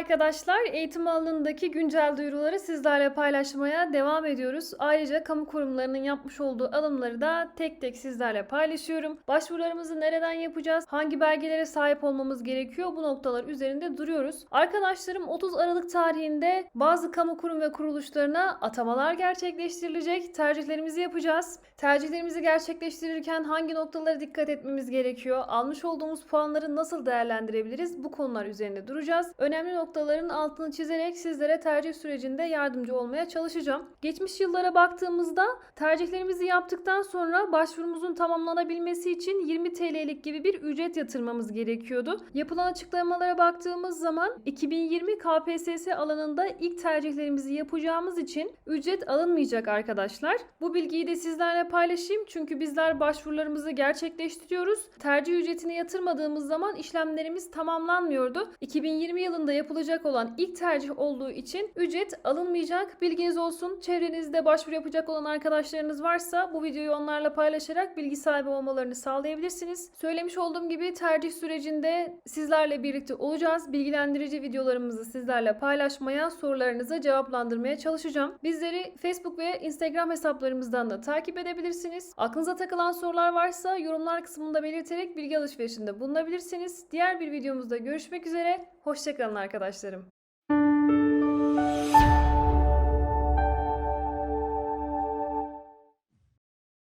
arkadaşlar. Eğitim alanındaki güncel duyuruları sizlerle paylaşmaya devam ediyoruz. Ayrıca kamu kurumlarının yapmış olduğu alımları da tek tek sizlerle paylaşıyorum. Başvurularımızı nereden yapacağız? Hangi belgelere sahip olmamız gerekiyor? Bu noktalar üzerinde duruyoruz. Arkadaşlarım 30 Aralık tarihinde bazı kamu kurum ve kuruluşlarına atamalar gerçekleştirilecek. Tercihlerimizi yapacağız. Tercihlerimizi gerçekleştirirken hangi noktalara dikkat etmemiz gerekiyor? Almış olduğumuz puanları nasıl değerlendirebiliriz? Bu konular üzerinde duracağız. Önemli noktaların altını çizerek sizlere tercih sürecinde yardımcı olmaya çalışacağım. Geçmiş yıllara baktığımızda tercihlerimizi yaptıktan sonra başvurumuzun tamamlanabilmesi için 20 TL'lik gibi bir ücret yatırmamız gerekiyordu. Yapılan açıklamalara baktığımız zaman 2020 KPSS alanında ilk tercihlerimizi yapacağımız için ücret alınmayacak arkadaşlar. Bu bilgiyi de sizlerle paylaşayım çünkü bizler başvurularımızı gerçekleştiriyoruz. Tercih ücretini yatırmadığımız zaman işlemlerimiz tamamlanmıyordu. 2020 yılında yapılacak olan ilk tercih olduğu için ücret alınmayacak. Bilginiz olsun. Çevrenizde başvuru yapacak olan arkadaşlarınız varsa bu videoyu onlarla paylaşarak bilgi sahibi olmalarını sağlayabilirsiniz. Söylemiş olduğum gibi tercih sürecinde sizlerle birlikte olacağız. Bilgilendirici videolarımızı sizlerle paylaşmaya, sorularınızı cevaplandırmaya çalışacağım. Bizleri Facebook ve Instagram hesaplarımızdan da takip edebilirsiniz. Aklınıza takılan sorular varsa yorumlar kısmında belirterek bilgi alışverişinde bulunabilirsiniz. Diğer bir videomuzda görüşmek üzere. Hoşçakalın arkadaşlarım.